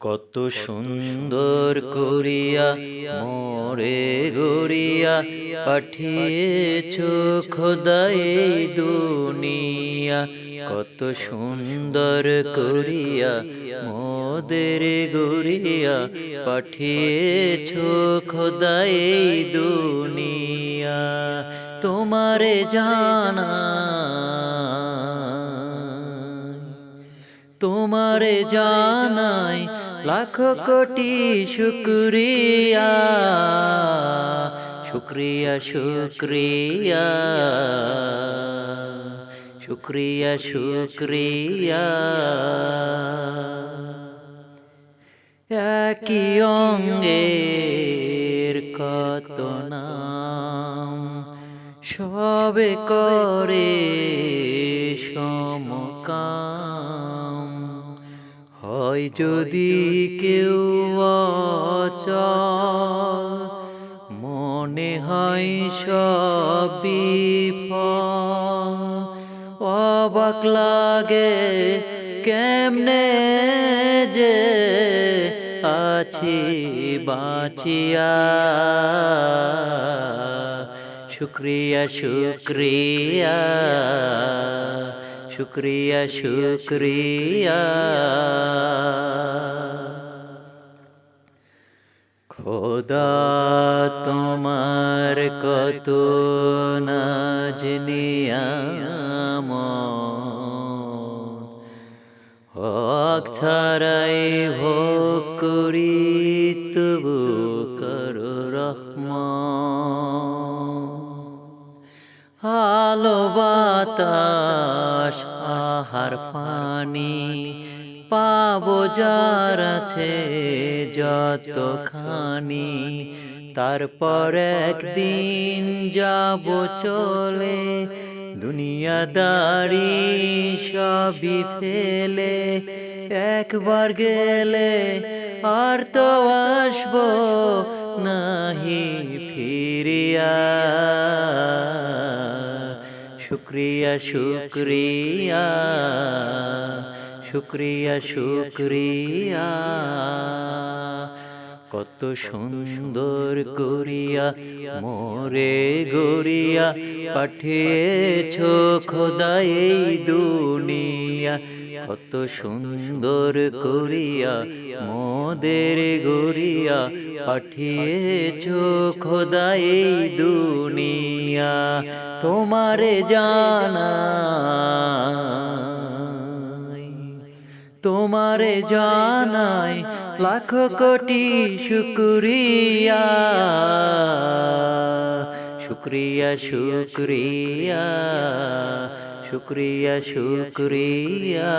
কত সুন্দর করিয়া মোরে গড়িয়া পাঠিয়েছ খোদাই দুনিয়া। কত সুন্দর করিয়া মোদের গড়িয়া পাঠিয়েছ খোদাই দুনিয়া। তোমারে জানা তোমারে জানাই লাখ কোটি শুক্রিয়া শুক্রিয়া শুক্রিয়া শুক্রিয়া শুক্রিয়া একই অঙ্গের কত নাম সবে করে সমকাম হয় যদি কেউ অচল, মনে হয় সব বিফল। অবাক লাগে কেমনে যে আছি বাঁচিয়া। শুক্রিয়া শুক্রিয়া। শুক্রিয়া শুক্রিয়া। খোদা তোমার কত নাজনিয়াম হক ছাড়াই ভোগ করি তবু করো রহমান আলো বাতাস, আহার পানি পাবো যার আছে যতখানি। তারপর একদিন যাব চলে, দুনিয়াদারি সবই ফেলে। একবার গেলে আর তো আসব নাহি ফিরিয়া। শুক্রিয়া শুক্রিয়া শুক্রিয়া শুক্রিয়া। কত সুন্দর করিয়া মোরে গড়িয়া পাঠিয়েছ খোদাই দুনিয়া। কত সুন্দর করিয়া মোদের গড়িয়া পাঠিয়েছ খোদাই দুনিয়া তোমারে জানা তোমারে জানাই লাখ কোটি শুক্রিয়া। শুক্রিয়া শুক্রিয়া শুক্রিয়া শুক্রিয়া।